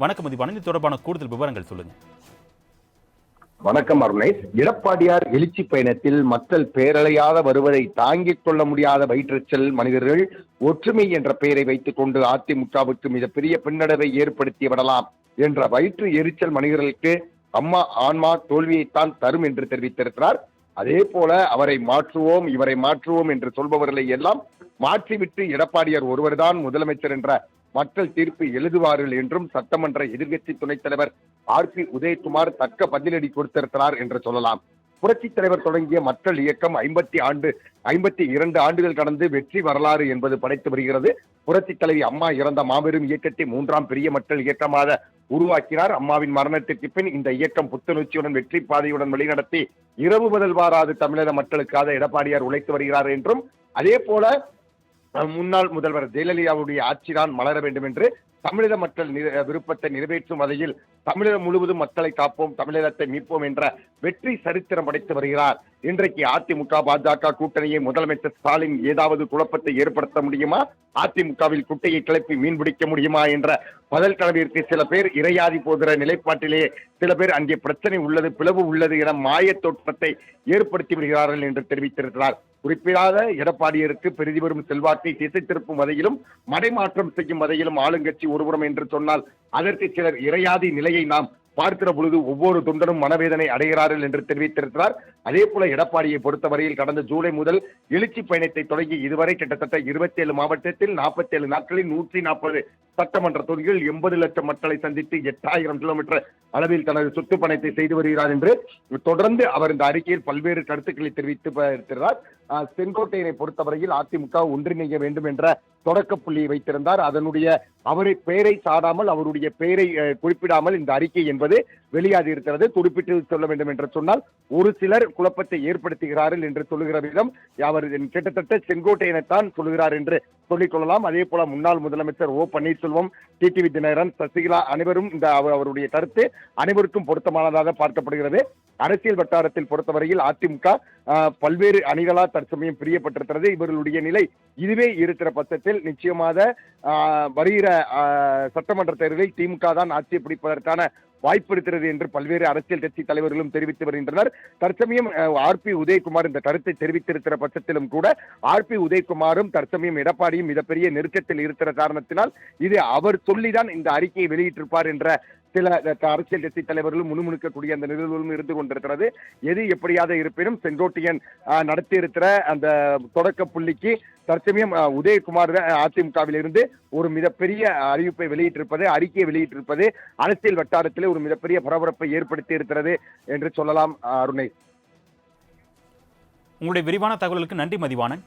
வணக்கம் மதிவாணன். இது தொடர்பான கூடுதல் விவரங்கள் சொல்லுங்க. வணக்கம் அருணை. எடப்பாடியார் எழுச்சி பயணத்தில் மக்கள் பேரலையாத வருவதை தாங்கிக் கொள்ள முடியாத வயிற்றுச்சல் மனிதர்கள் ஒற்றுமை என்ற பெயரை வைத்துக் கொண்டு அதிமுகவுக்கு மிகப்பெரிய பின்னடைவை ஏற்படுத்தி விடலாம் என்ற வயிற்று எரிச்சல் மனிதர்களுக்கு அம்மா ஆன்மா தோல்வியைத்தான் தரும் என்று தெரிவித்திருக்கிறார். அதே போல அவரை மாற்றுவோம் இவரை மாற்றுவோம் என்று சொல்பவர்களை எல்லாம் மாற்றிவிட்டு எடப்பாடியார் ஒருவர்தான் முதலமைச்சர் என்ற மக்கள் தீர்ப்பு எழுதுவார்கள் என்றும் சட்டமன்ற எதிர்கட்சி துணைத் தலைவர் ஆர் பி உதயகுமார் தக்க பதிலடி கொடுத்திருக்கிறார் என்று சொல்லலாம். புரட்சித் தலைவர் தொடங்கிய மக்கள் இயக்கம் ஐம்பத்தி ஆண்டு ஐம்பத்தி இரண்டு ஆண்டுகள் கடந்து வெற்றி வரலாறு என்பது படைத்து வருகிறது. புரட்சித் தலைவி அம்மா இறந்த மாபெரும் இயக்கத்தை மூன்றாம் பெரிய மக்கள் இயக்கமாக உருவாக்கினார். அம்மாவின் மரணத்திற்கு பின் இந்த இயக்கம் புத்துணர்ச்சியுடன் வெற்றி பாதையுடன் வழிநடத்தி இரவு முதல் வாராது தமிழக மக்களுக்காக எடப்பாடியார் உழைத்து வருகிறார் என்றும் அதே போல முன்னாள் முதல்வர் ஜெயலலிதாவுடைய ஆட்சிதான் மலர வேண்டும் என்று தமிழக மக்கள் விருப்பத்தை நிறைவேற்றும் வகையில் தமிழகம் முழுவதும் மக்களை காப்போம் தமிழகத்தை மீட்போம் என்ற வெற்றி சரித்திரம் படைத்து வருகிறார். இன்றைக்கு அதிமுக பாஜக கூட்டணியை முதலமைச்சர் ஸ்டாலின் ஏதாவது குழப்பத்தை ஏற்படுத்த முடியுமா? அதிமுகவில் குட்டையை கிளப்பி மீன் பிடிக்க முடியுமா என்ற பதில் கலவிற்கு சில பேர் இரையாதி போகிற நிலைப்பாட்டிலே சில பேர் அங்கே பிரச்சனை உள்ளது பிளவு உள்ளது என மாயத் தோற்றத்தை ஏற்படுத்தி விடுகிறார்கள் என்று தெரிவித்திருக்கிறார். குறிப்பிடாத எடப்பாடியருக்கு பெரிதி வரும் செல்வாக்கை திசை திருப்பும் வகையிலும் மடைமாற்றம் செய்யும் வகையிலும் ஆளுங்கட்சி ஒருபுறம் என்று சொன்னால் அதற்கு சிலர் இரையாதி நிலையை நாம் பார்க்கிற பொழுது ஒவ்வொரு தொண்டனும் மனவேதனை அடைகிறார்கள் என்று தெரிவித்திருக்கிறார். அதே போல எடப்பாடியை பொறுத்தவரையில் கடந்த ஜூலை முதல் எழுச்சி பயணத்தை தொடங்கி இதுவரை கிட்டத்தட்ட இருபத்தி ஏழு மாவட்டத்தில் நாற்பத்தி ஏழு நாட்களில் நூற்றி நாற்பது சட்டமன்ற தொகுதிகள் எண்பது லட்சம் மக்களை சந்தித்து எட்டாயிரம் கிலோமீட்டர் அளவில் தனது சுற்றுப்பயணத்தை செய்து வருகிறார் என்று தொடர்ந்து அவர் இந்த அறிக்கையில் பல்வேறு கருத்துக்களை தெரிவித்து இருக்கிறார் செங்கோட்டையனை பொறுத்தவரையில் அதிமுக ஒன்றிணைய வேண்டும் என்ற தொடக்க புள்ளியை வைத்திருந்தார். அதனுடைய அவரை பெயரை சாடாமல் அவருடைய பெயரை குறிப்பிடாமல் இந்த அறிக்கை என்பது வெளியாகி இருக்கிறது. குறிப்பிட்டு சொல்ல வேண்டும் என்று சொன்னால் ஒரு சிலர் குழப்பத்தை ஏற்படுத்துகிறார்கள் என்று சொல்லுகிற விதம் அவர் கிட்டத்தட்ட செங்கோட்டையனைத்தான் சொல்லுகிறார் என்று சொல்லிக் கொள்ளலாம். அதே போல முன்னாள் முதலமைச்சர் ஓ பன்னீர்செல்வம் டிடிவி தினகரன் சசிகலா அனைவரும் இந்த அவருடைய கருத்து அனைவருக்கும் பொருத்தமானதாக பார்க்கப்படுகிறது. அரசியல் வட்டாரத்தில் பொறுத்தவரையில் அதிமுக பல்வேறு அணிகளால் தற்சமயம் பிரியப்பட்டிருக்கிறது. இவர்களுடைய நிலை இதுவே இருக்கிற பட்சத்தில் நிச்சயமாக வருகிற சட்டமன்ற தேர்தலில் திமுக தான் ஆட்சியை பிடிப்பதற்கான வாய்ப்பு இருக்கிறது என்று பல்வேறு அரசியல் கட்சி தலைவர்களும் தெரிவித்து வருகின்றனர். தற்சமயம் ஆர் பி உதயகுமார் இந்த கருத்தை தெரிவித்திருக்கிற பட்சத்திலும் கூட ஆர் பி உதயகுமாரும் தற்சமயம் எடப்பாடியும் மிகப்பெரிய நெருக்கத்தில் இருக்கிற காரணத்தினால் இது அவர் சொல்லிதான் இந்த அறிக்கையை வெளியிட்டிருப்பார் என்ற சில அரசியல் கட்சி தலைவர்களும் முணுமுணுக்கக்கூடிய அந்த நிகழ்வுகளும் இருந்து கொண்டிருக்கிறது. எது எப்படியாக இருப்பினும் செங்கோட்டையன் நடத்தி நடத்தியிருக்கிற அந்த தொடக்க புள்ளிக்கு தற்சமயம் உதயகுமார் அதிமுகவிலிருந்து அதிமுகவில் இருந்து ஒரு மிகப்பெரிய அறிவிப்பை வெளியிட்டிருப்பது அறிக்கையை வெளியிட்டிருப்பது அரசியல் வட்டாரத்திலே ஒரு மிகப்பெரிய பரபரப்பை ஏற்படுத்தி இருக்கிறது என்று சொல்லலாம் அருணை. உங்களுடைய விரிவான தகவலுக்கு நன்றி மதிவானன்